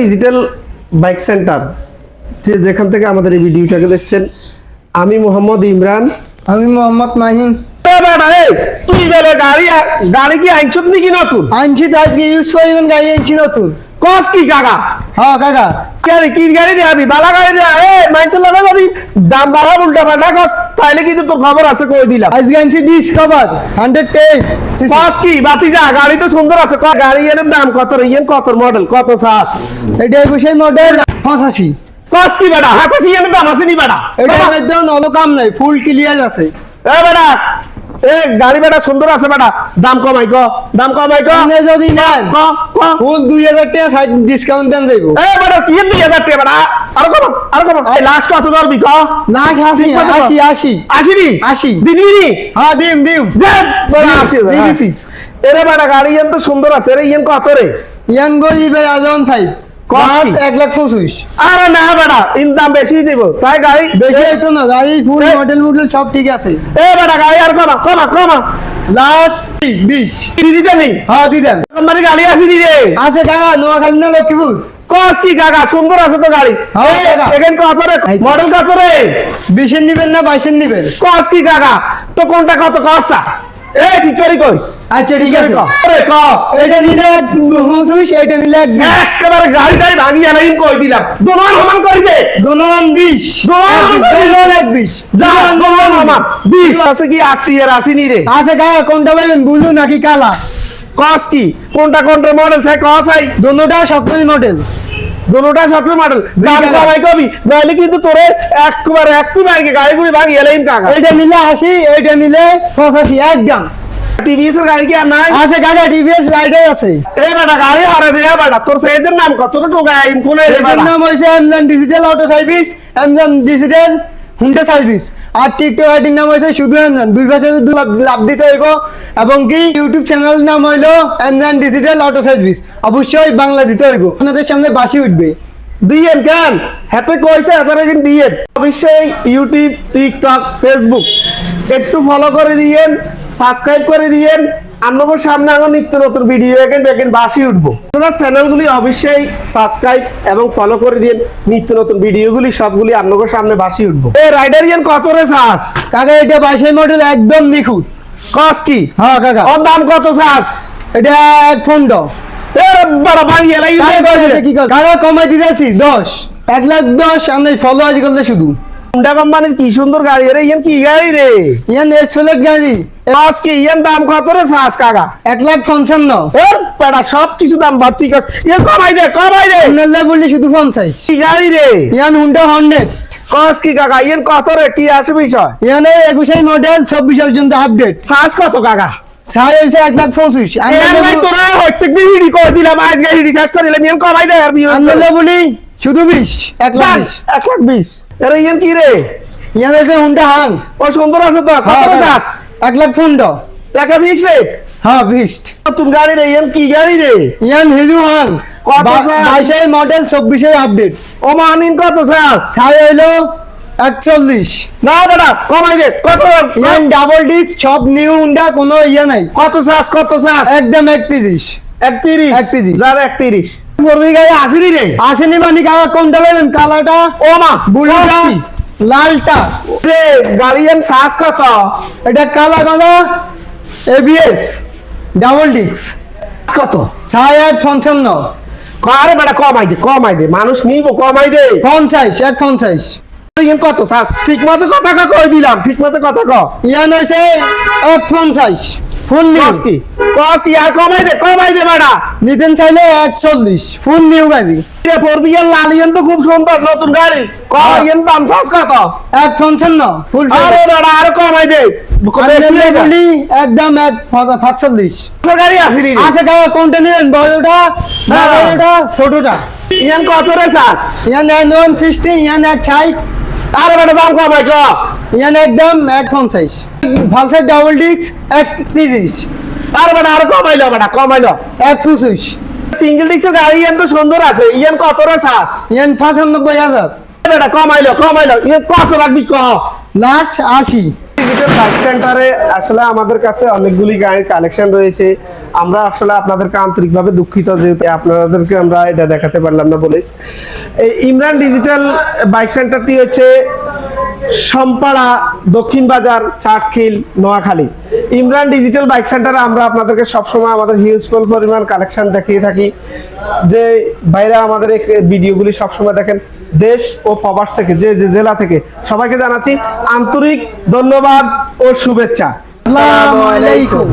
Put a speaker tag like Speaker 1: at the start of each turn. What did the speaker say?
Speaker 1: Digital bike centre যে যেখান থেকে আমাদের এই ভিডিওটাকে দেখছেন আমি মোহাম্মদ ইমরান।
Speaker 2: আমি মোহাম্মদ মাহিন।
Speaker 1: তুই বেলে গাড়ি গাড়ি কি আইনছত নাকি নতুন?
Speaker 2: আনছি তো আজকে ইউজ করিবেন গাড়ি আনছি নতুন।
Speaker 1: কস কি কাকা?
Speaker 2: হ্যাঁ কাকা।
Speaker 1: কি গাড়ি বালা গাড়ি দেয়া দাম বাড়া উল্টা পাল্টা কস তাইলে কিন্তু তোর খবর আছে কই দিলাম।
Speaker 2: আজকে আনছি খবর হান্ড্রেড টেন
Speaker 1: কস কি? বাতি যা গাড়ি তো সুন্দর আছে গাড়ি এর দাম কত ইয়েন কত মডেল কত সাস?
Speaker 2: এটা একুশে মডেল পঁচাশি।
Speaker 1: কস কি বেটা? হাসাশি এর দাম আছে নি বেটা?
Speaker 2: এটা একদম নলো কাম নাই ফুল ক্লিয়ার আছে।
Speaker 1: এ বেটা এ গাড়ি বেটা সুন্দর আছে বেটা। দাম কমাই ক দাম কমাই ক
Speaker 2: যদি নেন
Speaker 1: ক ক
Speaker 2: ফুল দুই হাজার টাকা সাইড ডিসকাউন্ট দেন যাইব।
Speaker 1: এ বেটা কি টাকা বেটা? আরও কম আরও কম এই লাস্ট কত করবি ক?
Speaker 2: আশি আশি
Speaker 1: আসিবি
Speaker 2: আশি।
Speaker 1: দিদি নি?
Speaker 2: হ্যাঁ দিম দিম। দিম,
Speaker 1: আসি
Speaker 2: দিয়ে দিছি।
Speaker 1: এরে বেটা গাড়ি এন তো সুন্দর আছে। রে ইয়েন কত রে?
Speaker 2: ইয়াঙ্গো ইবে আজন ফাইভ লাখ
Speaker 1: আরে না বেটা ইন বেশি দিব তাই গাড়ি
Speaker 2: বেশি হইতো না গাড়ি ফুল মডেল মডেল সব ঠিক আছে।
Speaker 1: এ বেটা গাড়ি আর কমা কমা কমা।
Speaker 2: লাস্ট বিশ।
Speaker 1: দিদি নেই
Speaker 2: হ্যাঁ
Speaker 1: গাড়ি আসি দি রে
Speaker 2: আছে কাকা নোয়াখালী না লক্ষ্মীপুর।
Speaker 1: কস কি কাকা? সুন্দর আছে তো গাড়ি।
Speaker 2: হ্যাঁ, কাকা।
Speaker 1: কত রে? মডেল কত রে?
Speaker 2: বিশের নিবেন না বাইশের নিবেন?
Speaker 1: কস কি কাকা? তো কোনটা কত কসা
Speaker 2: আচ্ছা ঠিক আছে।
Speaker 1: আরে ক?
Speaker 2: এটা নিলে এক এটা নিলে এক
Speaker 1: গাড়ি গাড়ি ভাঙি আনাই কই দিলাম। দোমান সমান করি দে।
Speaker 2: দোনোয়ান বিশ।
Speaker 1: দোনোয়ান
Speaker 2: এক বিশ,
Speaker 1: বিশ।
Speaker 2: দোনোয়ান এক বিশ।
Speaker 1: যা দোমান সমান। বিশ আছে কি আট টিয়ার আসিনি রে।
Speaker 2: আছে কোনটা লাগবেন ব্লু নাকি কালা?
Speaker 1: কস কি? কোনটা কোনটা মডেল চাই? কস আই।
Speaker 2: দোনোটা সপ্তমী মডেল
Speaker 1: দুটোটা সতেরো মডেল। দাম। কমাই কবি নাহলে কিন্তু তোরে একবার একটু বাইকে গাড়ি গুড়ি ভাঙি এলাইম কাকা।
Speaker 2: এইটা নিলে আশি এইটা নিলে পঁচাশি একদম।
Speaker 1: টিভিএস এর গাড়ি কি আর নাই?
Speaker 2: আছে গাড়ি টিভিএস রাইডার আছে।
Speaker 1: এ বেটা গাড়ি হারে দে বেটা তোর ফেজের নাম কত? তো টোকা আইন কোন রে
Speaker 2: নাম হয়েছে Amazon digital auto service Amazon digital Honda service. আর টিকটক আইডির নাম হয়েছে শুধু অ্যামাজন দুই পাশে লাভ- দিতে হইব। এবং কি ইউটিউব চ্যানেল নাম হইল অ্যামাজন ডিজিটাল অটো সার্ভিস। অবশ্যই বাংলা দিতে হইব। আপনাদের সামনে বাসি উঠবে।
Speaker 1: দিয়েন কেন? হাতে কইছে, হাতে কিন্তু দিয়েন অবশ্যই ইউটিউব, টিকটক ফেসবুক একটু ফলো করে দিয়েন সাবস্ক্রাইব করে দিয়েন। আপনাদের সামনে এখন নিত্য নতুন ভিডিও এখান দেখেন বাসি উঠবো। আপনারা চ্যানেলগুলি অবশ্যই সাবস্ক্রাইব এবং ফলো করে দিন। নিত্য নতুন ভিডিওগুলি সবগুলি আপনাদের সামনে বাসি উঠবো। এ রাইডারিয়ান কত রে চাস?
Speaker 2: কাকা এটা বাইশের মডেল একদম নিখুঁত।
Speaker 1: কস কি?
Speaker 2: হ্যাঁ কাকা।
Speaker 1: ওর দাম কত চাস?
Speaker 2: এটা এক ফোন
Speaker 1: এ বড় ভাই এলাই
Speaker 2: কাকা কমাই দিতেছি দশ। এক লাখ দশ আমি ফলো আজ করলে শুধু।
Speaker 1: হুন্ডা কোম্পানির কি সুন্দর গাড়ি? রে ইয়ান কি গাড়ি রে?
Speaker 2: ইয়ান এক্সপ্লেট গাড়ি।
Speaker 1: কস কি ইয়ান দাম কত রে চাস কাকা?
Speaker 2: এক লাখ পঞ্চান্ন।
Speaker 1: ওর পেড়া সব কিছু দাম ভর্তি কর। ইয়ে কমাই দে কমাই দে।
Speaker 2: আপনার বললি শুধু পঞ্চাশ।
Speaker 1: কি গাড়ি রে?
Speaker 2: ইয়ান হুন্ডা হান্ড্রেড।
Speaker 1: কস কি কাকা ইয়েন কত রে? কি আছে বিষয়?
Speaker 2: ইয়ানে একুশে মডেল চব্বিশ পর্যন্ত আপডেট
Speaker 1: চার্জ কত কাকা?
Speaker 2: সাড়ে হয়েছে এক লাখ পঁচিশ।
Speaker 1: ইয়ান তোরা হচ্ছে কি হিডি করে দিলাম আজকে হিডি শেষ করে দিলাম ইয়েন কমাই দে আর
Speaker 2: বলি শুধু বিশ এক লাখ
Speaker 1: এক লাখ বিশ। এরে ইয়েন কি রে?
Speaker 2: ইয়ান হয়েছে হুন্ডা হাং।
Speaker 1: ও সুন্দর আছে তো কত রে চার্জ
Speaker 2: এক লাখ পনেরো।
Speaker 1: টাকা বিশ রে?
Speaker 2: হ্যাঁ বিশড
Speaker 1: নতুন গাড়ি রে ইয়েন কি গাড়ি রে?
Speaker 2: ইয়ান হিজু হাং।
Speaker 1: কত
Speaker 2: বাইশের মডেল চব্বিশের আপডেট
Speaker 1: ও মানিন কত চার্জ
Speaker 2: সাড়ে হইল একচল্লিশ।
Speaker 1: না বেটা কমাই দে কত?
Speaker 2: ইয়ান ডাবল ডিস্ক সব নিউ হুন্ডা কোনো ইয়ে নাই।
Speaker 1: কত চার্জ কত চার্জ
Speaker 2: একদম একত্রিশ।
Speaker 1: একত্রিশ?
Speaker 2: একত্রিশ।
Speaker 1: যার একত্রিশ। আসিনি রে।
Speaker 2: আসেনি মানে কোনটা নেবেন
Speaker 1: ও মা
Speaker 2: বুলুটা লালটা।
Speaker 1: রে গাড়িয়ান চার্জ কত?
Speaker 2: এটা কালা কালা। এবিএস ডাবল ডিস্ক
Speaker 1: কত?
Speaker 2: ছয় এক পঞ্চান্ন।
Speaker 1: আরে বেটা কমাই দে কমাই দে। মানুষ নিব কমাই দে।
Speaker 2: পঞ্চাশ এক পঞ্চাশ।
Speaker 1: কত ঠিক মতো কথা কই দিলাম। ঠিক মতো কথা ক।
Speaker 2: ইয়ান হয়েছে এক পঞ্চাশ। ফুল নিউ
Speaker 1: কস কি? কস আর কমাই দে কমাই দে বেটা।
Speaker 2: নিতেন চাইলে এক চল্লিশ ফুল নিউ গাড়ি।
Speaker 1: রে পড়বি ইয়ান লাল ইয়ান তো খুব সুন্দর নতুন গাড়ি। ক ইয়ান দাম চার্জ কত?
Speaker 2: এক পঞ্চান্ন ফুল
Speaker 1: আরে বেটা আর কমাই দে। হয়ে
Speaker 2: একদম
Speaker 1: তোর গাড়ি আসিনি
Speaker 2: আছে কাকা কোনটা নিলেন? বড়টা না। ছোটটা।
Speaker 1: ইয়ান কত রে চার্জ
Speaker 2: ইয়ান সিক্সটি ইয়ান এক ষাট।
Speaker 1: আরে বেটা দাম কমাই ক
Speaker 2: ইয়ান একদম এক পঞ্চাশ। ভালসার ডাবল ডিস্ক এক তিরিশ।
Speaker 1: আরে বেটা আর কমাইলো বেটা কমাইলো।
Speaker 2: এক পঁচিশ।
Speaker 1: সিঙ্গেল ডিস্কের গাড়ি ইয়ান তো সুন্দর আছে ইয়ান কত রে চার্জ
Speaker 2: ইয়ান পঁচানব্বই হাজার।
Speaker 1: বেটা কমাইলো কমাইলো। ইয়ান কত রাখবি ক
Speaker 2: লাস্ট আশি।
Speaker 1: সেন্টারে আসলে আমাদের কাছে অনেকগুলি গাড়ির কালেকশন রয়েছে। আমরা আসলে আপনাদেরকে আন্তরিকভাবে দুঃখিত যেহেতু আপনাদেরকে আমরা এটা দেখাতে পারলাম না বলে। এই ইমরান ডিজিটাল বাইক সেন্টারটি হচ্ছে সম্পাড়া দক্ষিণ বাজার, চাটখিল, নোয়াখালী। ইমরান ডিজিটাল বাইক সেন্টারে আমরা আপনাদেরকে সবসময় আমাদের হিউজফুল পরিমাণ কালেকশন দেখিয়ে থাকি। যে বাইরে আমাদের এই ভিডিওগুলি সবসময় দেখেন, দেশ ও প্রবাস থেকে, যে যে জেলা থেকে, সবাইকে জানাচ্ছি আন্তরিক ধন্যবাদ ও শুভেচ্ছা।
Speaker 2: আসসালামু আলাইকুম।